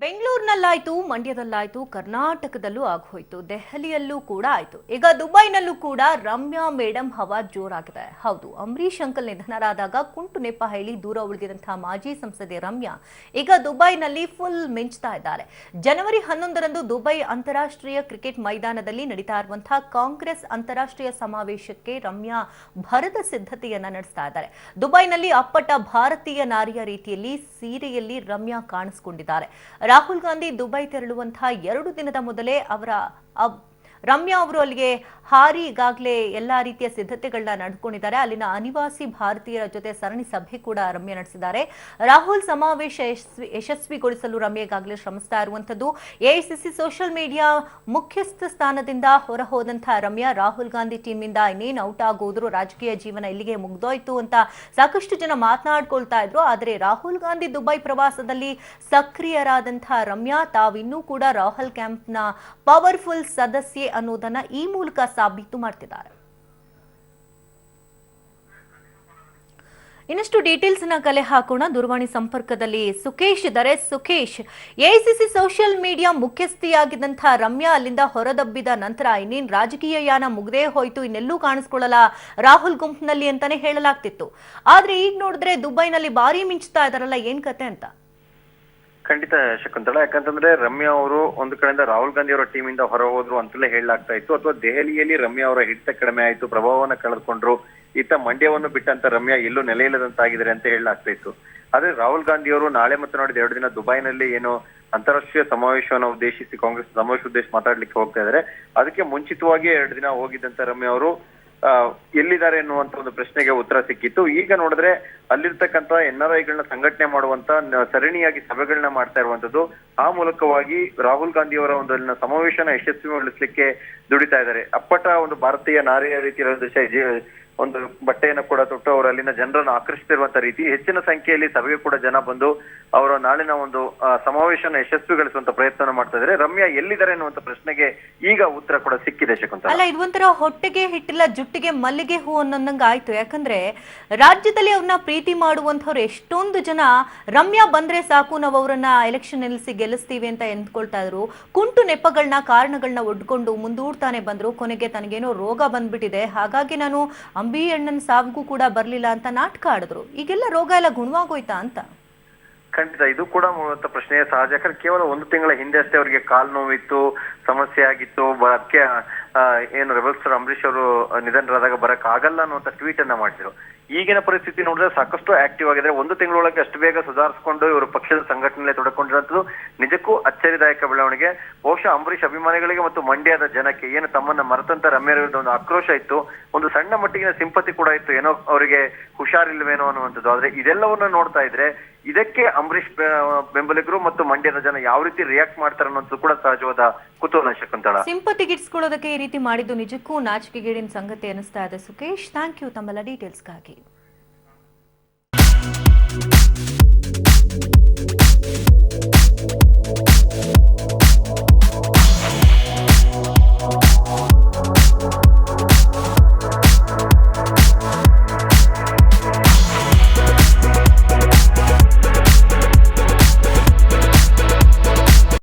ಬೆಂಗಳೂರಿನಲ್ಲಾಯ್ತು, ಮಂಡ್ಯದಲ್ಲಾಯ್ತು, ಕರ್ನಾಟಕದಲ್ಲೂ ಆಗೋಯ್ತು, ದೆಹಲಿಯಲ್ಲೂ ಕೂಡ ಆಯ್ತು. ಈಗ ದುಬೈನಲ್ಲೂ ಕೂಡ ರಮ್ಯಾ ಮೇಡಮ್ ಹವಾ ಜೋರಾಗಿದೆ. ಹೌದು ಅಂಬರೀಶ್ ಅಂಕಲ್ ನಿಧನರಾದಾಗ ಕುಂಟು ನೆಪ ಹೇಳಿ ದೂರ ಉಳಿದಿರುವಂತಹ ಮಾಜಿ ಸಂಸದೆ ರಮ್ಯಾ ಈಗ ದುಬೈನಲ್ಲಿ ಫುಲ್ ಮಿಂಚ್ತಾ ಇದ್ದಾರೆ. ಜನವರಿ ಹನ್ನೊಂದರಂದು ದುಬೈ ಅಂತಾರಾಷ್ಟ್ರೀಯ ಕ್ರಿಕೆಟ್ ಮೈದಾನದಲ್ಲಿ ನಡೀತಾ ಇರುವಂತಹ ಕಾಂಗ್ರೆಸ್ ಅಂತಾರಾಷ್ಟ್ರೀಯ ಸಮಾವೇಶಕ್ಕೆ ರಮ್ಯಾ ಭರದ ಸಿದ್ಧತೆಯನ್ನ ನಡೆಸ್ತಾ ಇದ್ದಾರೆ. ದುಬೈನಲ್ಲಿ ಅಪ್ಪಟ ಭಾರತೀಯ ನಾರಿಯ ರೀತಿಯಲ್ಲಿ ಸೀರೆಯಲ್ಲಿ ರಮ್ಯಾ ಕಾಣಿಸಿಕೊಂಡಿದ್ದಾರೆ. ರಾಹುಲ್ ಗಾಂಧಿ ದುಬೈ ತೆರಳುವಂತಹ ಎರಡು ದಿನದ ಮೊದಲೇ ಅವರ ರಮ್ಯಾ ಅವರು ಅಲ್ಲಿಗೆ ಹಾರಿ ಈಗಾಗಲೇ ಎಲ್ಲ ರೀತಿಯ ಸಿದ್ಧತೆಗಳನ್ನ ನಡ್ಕೊಂಡಿದ್ದಾರೆ. ಅಲ್ಲಿನ ಅನಿವಾಸಿ ಭಾರತೀಯರ ಜೊತೆ ಸರಣಿ ಸಭೆ ಕೂಡ ರಮ್ಯ ನಡೆಸಿದ್ದಾರೆ. ರಾಹುಲ್ ಸಮಾವೇಶ ಯಶಸ್ವಿ, ಯಶಸ್ವಿಗೊಳಿಸಲು ರಮ್ಯ ಈಗಾಗಲೇ ಶ್ರಮಿಸ್ತಾ ಇರುವಂತದ್ದು ಎಐಸಿಸಿ ಸೋಷಿಯಲ್ ಮೀಡಿಯಾ ಮುಖ್ಯಸ್ಥ ಸ್ಥಾನದಿಂದ ಹೊರ ಹೋದಂತಹ ರಮ್ಯಾ, ರಾಹುಲ್ ಗಾಂಧಿ ಟೀಮ್ನಿಂದ ಇನ್ನೇನು ಔಟ್ ಆಗೋದ್ರು ರಾಜಕೀಯ ಜೀವನ ಇಲ್ಲಿಗೆ ಮುಗ್ದೋಯ್ತು ಅಂತ ಸಾಕಷ್ಟು ಜನ ಮಾತನಾಡ್ಕೊಳ್ತಾ ಇದ್ರು. ಆದರೆ ರಾಹುಲ್ ಗಾಂಧಿ ದುಬೈ ಪ್ರವಾಸದಲ್ಲಿ ಸಕ್ರಿಯರಾದಂತಹ ರಮ್ಯಾ ತಾವಿನ್ನೂ ಕೂಡ ರಾಹುಲ್ ಕ್ಯಾಂಪ್ನ ಪವರ್ಫುಲ್ ಸದಸ್ಯೆ ಅನ್ನೋದನ್ನ ಈ ಮೂಲಕ ಸಾಬೀತು ಮಾಡ್ತಿದ್ದಾರೆ. ಇನ್ನಷ್ಟು ಡೀಟೇಲ್ಸ್ನ ಕಲೆ ಹಾಕೋಣ. ದೂರವಾಣಿ ಸಂಪರ್ಕದಲ್ಲಿ ಸುಖೇಶ್ ಇದ್ದಾರೆ. ಸುಖೇಶ್ ಎಐಸಿಸಿ ಸೋಷಿಯಲ್ ಮೀಡಿಯಾ ಮುಖ್ಯಸ್ಥಿಯಾಗಿದ್ದಂತಹ ರಮ್ಯಾ ಅಲ್ಲಿಂದ ಹೊರದಬ್ಬಿದ ನಂತರ ಇನ್ನೇನ್ ರಾಜಕೀಯ ಯಾನ ಮುಗ್ದೇ ಹೋಯ್ತು, ಇನ್ನೆಲ್ಲೂ ಕಾಣಿಸ್ಕೊಳ್ಳಲ್ಲ ರಾಹುಲ್ ಗುಂಪಿನಲ್ಲಿ ಅಂತಾನೆ ಹೇಳಲಾಗ್ತಿತ್ತು. ಆದ್ರೆ ಈಗ ನೋಡಿದ್ರೆ ದುಬೈನಲ್ಲಿ ಭಾರಿ ಮಿಂಚ್ತಾ ಇದಾರಲ್ಲ, ಏನ್ ಕತೆ ಅಂತ? ಖಂಡಿತ ಶಕುಂತಳ ಯಾಕಂತಂದ್ರೆ ರಮ್ಯಾ ಅವರು ಒಂದು ಕಡೆಯಿಂದ ರಾಹುಲ್ ಗಾಂಧಿ ಅವರ ಟೀಮ್ ಇಂದ ಹೊರ ಹೋದ್ರು ಅಂತಲೇ ಹೇಳಲಾಗ್ತಾ ಇತ್ತು. ಅಥವಾ ದೆಹಲಿಯಲ್ಲಿ ರಮ್ಯಾ ಅವರ ಹಿಡಿತ ಕಡಿಮೆ ಆಯಿತು, ಪ್ರಭಾವವನ್ನ ಕಳೆದುಕೊಂಡ್ರು ಇತ್ತ ಮಂಡ್ಯವನ್ನು ಬಿಟ್ಟಂತ ರಮ್ಯಾ ಎಲ್ಲೂ ನೆಲೆ ಇಲ್ಲದಂತಾಗಿದ್ದಾರೆ ಅಂತ ಹೇಳಲಾಗ್ತಾ ಇತ್ತು. ಆದ್ರೆ ರಾಹುಲ್ ಗಾಂಧಿ ಅವರು ನಾಳೆ ಮತ್ತು ನೋಡಿದ ಎರಡು ದಿನ ದುಬೈನಲ್ಲಿ ಏನು ಅಂತಾರಾಷ್ಟ್ರೀಯ ಸಮಾವೇಶವನ್ನು ಉದ್ದೇಶಿಸಿ ಕಾಂಗ್ರೆಸ್ ಸಮಾವೇಶ ಉದ್ದೇಶ ಮಾತಾಡ್ಲಿಕ್ಕೆ ಹೋಗ್ತಾ ಇದ್ದಾರೆ. ಅದಕ್ಕೆ ಮುಂಚಿತವಾಗಿ ಎರಡು ದಿನ ಹೋಗಿದ್ದಂತ ರಮ್ಯಾ ಅವರು ಎಲ್ಲಿದ್ದಾರೆ ಎನ್ನುವಂತ ಒಂದು ಪ್ರಶ್ನೆಗೆ ಉತ್ತರ ಸಿಕ್ಕಿತ್ತು. ಈಗ ನೋಡಿದ್ರೆ ಅಲ್ಲಿರ್ತಕ್ಕಂತ ಎನ್ ಆರ್ ಐಗಳನ್ನ ಸಂಘಟನೆ ಮಾಡುವಂತ ಸರಣಿಯಾಗಿ ಸಭೆಗಳನ್ನ ಮಾಡ್ತಾ ಇರುವಂತದ್ದು ಆ ಮೂಲಕವಾಗಿ ರಾಹುಲ್ ಗಾಂಧಿ ಅವರ ಒಂದು ಸಮಾವೇಶನ ಯಶಸ್ವಿಗೊಳಿಸಲಿಕ್ಕೆ ದುಡಿತಾ ಇದ್ದಾರೆ. ಅಪ್ಪಟ ಒಂದು ಭಾರತೀಯ ನಾರಿಯ ರೀತಿಯ ಒಂದು ಶೈ- ಜೀ- ಒಂದು ಬಟ್ಟೆಯನ್ನು ಕೂಡ ತೊಟ್ಟು ಅವರು ಅಲ್ಲಿನ ಜನರನ್ನು ಆಕರ್ಷಿಸಿರುವಂತ ರೀತಿ ಹೆಚ್ಚಿನ ಸಂಖ್ಯೆಯಲ್ಲಿ ಸಭೆಗೆ ಕೂಡ ಜನ ಬಂದು ಅವರ ನಾಳಿನ ಒಂದು ಸಮಾವೇಶನ ಯಶಸ್ವಿಗೊಳಿಸುವಂತ ಪ್ರಯತ್ನ ಮಾಡ್ತಾ ಇದ್ದಾರೆ. ರಮ್ಯಾ ಎಲ್ಲಿದ್ದಾರೆ ಅನ್ನುವಂತ ಪ್ರಶ್ನೆಗೆ ಈಗ ಉತ್ತರ ಕೂಡ ಸಿಕ್ಕಿದೆ ಶಕುಂತಲ. ಅಲ್ಲ, ಇದು ಹೊಟ್ಟೆಗೆ ಹಿಟ್ಟಿಲ್ಲ, ಜುಟ್ಟಿಗೆ ಮಲ್ಲಿಗೆ ಹೂ ಅನ್ನೋದಂಗ ಆಯ್ತು. ಯಾಕಂದ್ರೆ ರಾಜ್ಯದಲ್ಲಿ ಅವ್ರನ್ನ ಪ್ರೀತಿ ಮಾಡುವಂತವ್ರು ಎಷ್ಟೊಂದು ಜನ ರಮ್ಯಾ ಬಂದ್ರೆ ಸಾಕು ನಾವು ಅವರನ್ನ ಎಲೆಕ್ಷನ್ ನಿಲ್ಲಿಸಿ ಗೆಲ್ಲಿಸ್ತೀವಿ ಅಂತ ಎಂದ್ಕೊಳ್ತಾ ಇದ್ರು. ಕುಂಟು ನೆಪಗಳನ್ನ ಕಾರಣಗಳನ್ನ ಒಡ್ಕೊಂಡು ಮುಂದೂಡ್ತಾನೆ ಬಂದ್ರು. ಕೊನೆಗೆ ತನಗೇನೋ ರೋಗ ಬಂದ್ಬಿಟ್ಟಿದೆ. ಹಾಗಾಗಿ ನಾನು ಅಂಬಿ ಅಣ್ಣನ ಸಾವಿಗೂ ಕೂಡ ಬರ್ಲಿಲ್ಲ ಅಂತ ನಾಟಕ ಆಡಿದ್ರು. ಈಗೆಲ್ಲ ರೋಗ ಎಲ್ಲ ಗುಣವಾಗೋಯ್ತಾ ಅಂತ? ಖಂಡಿತ, ಇದು ಕೂಡ ಪ್ರಶ್ನೆ ಸಹಜ. ಯಾಕಂದ್ರೆ ಕೇವಲ ಒಂದು ತಿಂಗಳ ಹಿಂದೆ ಅಷ್ಟೇ ಅವರಿಗೆ ಕಾಲು ನೋವಿತ್ತು, ಸಮಸ್ಯೆ ಆಗಿತ್ತು. ಅದಕ್ಕೆ ಏನು ರೆಬಲ್ ಅಂಬರೀಶ್ ಅವರು ನಿಧನರಾದಾಗ ಬರಕ್ ಆಗಲ್ಲ ಅನ್ನುವಂತ ಟ್ವೀಟ್ ಅನ್ನ ಮಾಡಿದ್ರು ಈಗಿನ ಪರಿಸ್ಥಿತಿ ನೋಡಿದ್ರೆ ಸಾಕಷ್ಟು ಆಕ್ಟಿವ್ ಆಗಿದೆ. ಒಂದು ತಿಂಗಳೊಳಗೆ ಅಷ್ಟು ಬೇಗ ಸುಧಾರಿಸಿಕೊಂಡು ಇವರು ಪಕ್ಷದ ಸಂಘಟನೆ ತೊಡಕೊಂಡಿರೋದು ನಿಜಕ್ಕೂ ಅಚ್ಚರಿದಾಯಕ ಬೆಳವಣಿಗೆ. ಬಹುಶಃ ಅಂಬರೀಷ್ ಅಭಿಮಾನಿಗಳಿಗೆ ಮತ್ತು ಮಂಡ್ಯದ ಜನಕ್ಕೆ ಏನು ತಮ್ಮನ್ನ ಮರೆತಂತ ರಮ್ಯರ ಒಂದು ಆಕ್ರೋಶ ಇತ್ತು. ಒಂದು ಸಣ್ಣ ಮಟ್ಟಿಗಿನ ಸಿಂಪತಿ ಕೂಡ ಇತ್ತು. ಏನೋ ಅವರಿಗೆ ಹುಷಾರಿಲ್ವೇನೋ ಅನ್ನುವಂಥದ್ದು. ಆದ್ರೆ ಇದೆಲ್ಲವನ್ನ ನೋಡ್ತಾ ಇದ್ರೆ ಇದಕ್ಕೆ ಅಂಬರೀಷ್ ಬೆಂಬಲಿಗರು ಮತ್ತು ಮಂಡ್ಯದ ಜನ ಯಾವ ರೀತಿ ರಿಯಾಕ್ಟ್ ಮಾಡ್ತಾರೆ ಅನ್ನೋದು ಕೂಡ ಸಹಜವಾದ ಕುತೂಹಲ ಶಕುಂತಳ ಸಿಂಪತಿ ಗಿಡ್ಸ್ಕೊಳ್ಳೋದಕ್ಕೆ ಈ ರೀತಿ ಮಾಡಿದ್ದು ನಿಜಕ್ಕೂ ನಾಚಿಕೆಗೇಡಿನ ಸಂಗತಿ ಅನಿಸ್ತಾ ಇದೆ ಸುಖೇಶ್ ಥ್ಯಾಂಕ್ ಯು ತಮ್ಮೆಲ್ಲ ಡೀಟೇಲ್ಸ್ಗಾಗಿ